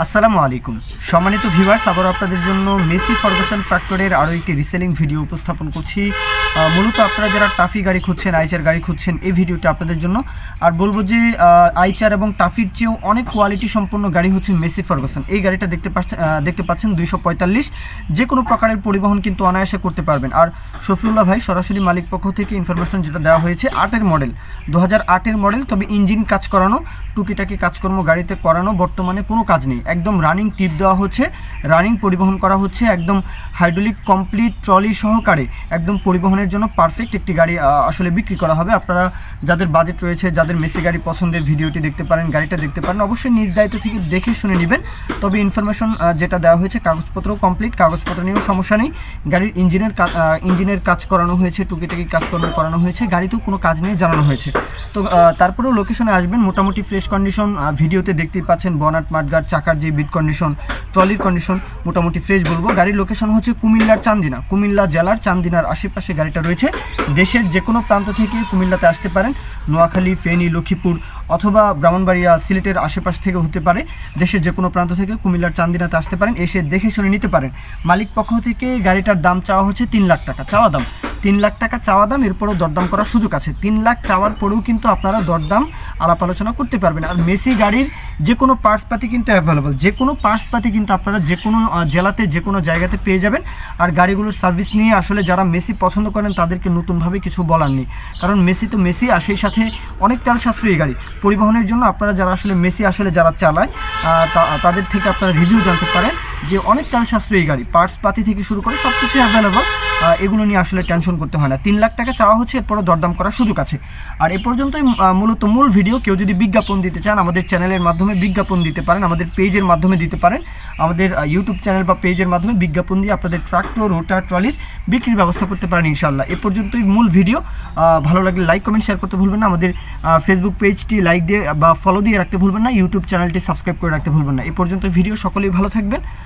আসসালামু আলাইকুম। সম্মানিত ভিউয়ার্স আবার আপনাদের জন্য মেসি ফার্গুসন ট্রাক্টরের আরও একটি রিসেলিং ভিডিও উপস্থাপন করছি। মূলত আপনারা যারা টাফি গাড়ি খুঁজছেন, আইচার গাড়ি খুঁজছেন, এই ভিডিওটা আপনাদের জন্য। আর বলব যে আইচার এবং টাফির চেয়েও অনেক কোয়ালিটি সম্পন্ন গাড়ি হচ্ছে মেসি ফার্গুসন। এই গাড়িটা দেখতে পাচ্ছেন দেখতে পাচ্ছেন দুইশো পঁয়তাল্লিশ। যে কোনো প্রকারের পরিবহন কিন্তু অনায়াসে করতে পারবেন। আর শফিউল্লাহ ভাই, সরাসরি মালিক পক্ষ থেকে ইনফরমেশন যেটা দেওয়া হয়েছে, আটের মডেল দু হাজার মডেল তবে ইঞ্জিন কাজ করানো। টুকিটাকি কাজকর্ম গাড়িতে করানো বর্তমানে কোনো কাজ নেই। একদম রানিং টিপ দেওয়া হচ্ছে। রানিং পরিবহন করা হচ্ছে একদম হাইড্রোলিক কমপ্লিট ট্রলি সহকারে, একদম পরিবহনের জন্য পারফেক্ট একটি গাড়ি আসলে বিক্রি করা হবে। আপনারা যাদের বাজেট রয়েছে, যাদের মেসি গাড়ি পছন্দের ভিডিওটি দেখতে পারেন, গাড়িটা দেখতে পারেন, অবশ্যই নিজ দায়িত্ব থেকে দেখে শুনে নেবেন। তবে ইনফরমেশন যেটা দেওয়া হয়েছে কাগজপত্র কমপ্লিট কাগজপত্র নিয়েও সমস্যা নেই। গাড়ির ইঞ্জিনের ইঞ্জিনের কাজ করানো হয়েছে, টুকিটাকি কাজকর্ম করানো হয়েছে, গাড়িতেও কোনো কাজ নেই, জানানো হয়েছে। তো তারপরেও লোকেশনে আসবেন, মোটামুটি ফ্রেশ কন্ডিশন ভিডিওতে দেখতেই পাচ্ছেন, বনাট মাঠগার চাকার যে বিট কন্ডিশন ট্রলির কন্ডিশন মোটামুটি ফ্রেশ বলব। গাড়ির লোকেশন হচ্ছে কুমিল্লার চান্দিনা। কুমিল্লা জেলার চান্দিনার আশেপাশে গাড়িটা রয়েছে। দেশের যে কোনো প্রান্ত থেকে কুমিল্লাতে আসতে পারেন। নোয়াখালী, ফেনী, লক্ষ্মীপুর অথবা ব্রাহ্মণবাড়িয়া, সিলেটের আশেপাশ থেকে হতে পারে। দেশের যে কোনো প্রান্ত থেকে কুমিল্লার চান্দিনাতে আসতে পারেন। এসে দেখে শুনে নিতে পারেন। মালিক পক্ষ থেকে গাড়িটার দাম চাওয়া হচ্ছে তিন লাখ টাকা। চাওয়া দাম তিন লাখ টাকা চাওয়া দাম, এরপরেও দরদাম করার সুযোগ আছে। তিন লাখ চাওয়ার পরেও কিন্তু আপনারা দরদাম আলাপ আলোচনা করতে পারবেন। আর মেসি গাড়ির যে কোনো পার্টস পাতি কিন্তু অ্যাভেলেবল যে কোনো পার্টস পাতি কিন্তু আপনারা যে কোনো জেলাতে, যে কোনো জায়গাতে পেয়ে যাবেন। আর গাড়িগুলোর সার্ভিস নিয়ে আসলে যারা মেসি পছন্দ করেন, তাদেরকে নতুনভাবে কিছু বলার নেই। কারণ মেসি তো মেসি, আর সেই সাথে অনেক তেল সাশ্রয়ী গাড়ি। পরিবহনের জন্য আপনারা যারা আসলে মেসি আসলে যারা চালায় তাদের থেকে আপনারা রিভিউ জানতে পারেন। যে অনেক তেল সাশ্রয়ী গাড়ি পার্টস পাতি থেকে শুরু করে সব কিছু অ্যাভেলেবল এগুলো নিয়ে আসলে টেনশন করতে হয় না। তিন লাখ টাকা চাওয়া হচ্ছে, এরপরও দরদাম করার সুযোগ আছে। আর এ পর্যন্তই মূলত মূল ভিডিও কেউ যদি বিজ্ঞাপন দিতে চান, আমাদের চ্যানেলের মাধ্যমে বিজ্ঞাপন দিতে পারেন, আমাদের পেজের মাধ্যমে দিতে পারেন। আমাদের ইউটিউব চ্যানেল বা পেজের মাধ্যমে বিজ্ঞাপন দিয়ে আপনাদের ট্রাক্টর রোটার ট্রলির বিক্রির ব্যবস্থা করতে পারেন ইনশাল্লাহ এ পর্যন্তই মূল ভিডিও ভালো লাগলে লাইক কমেন্ট শেয়ার করতে ভুলবেন না। আমাদের ফেসবুক পেজটি লাইক দিয়ে বা ফলো দিয়ে রাখতে ভুলবেন না। ইউটিউব চ্যানেলটি সাবস্ক্রাইব করে রাখতে ভুলবেন না। এ পর্যন্ত ভিডিও সকলেই ভালো থাকবেন।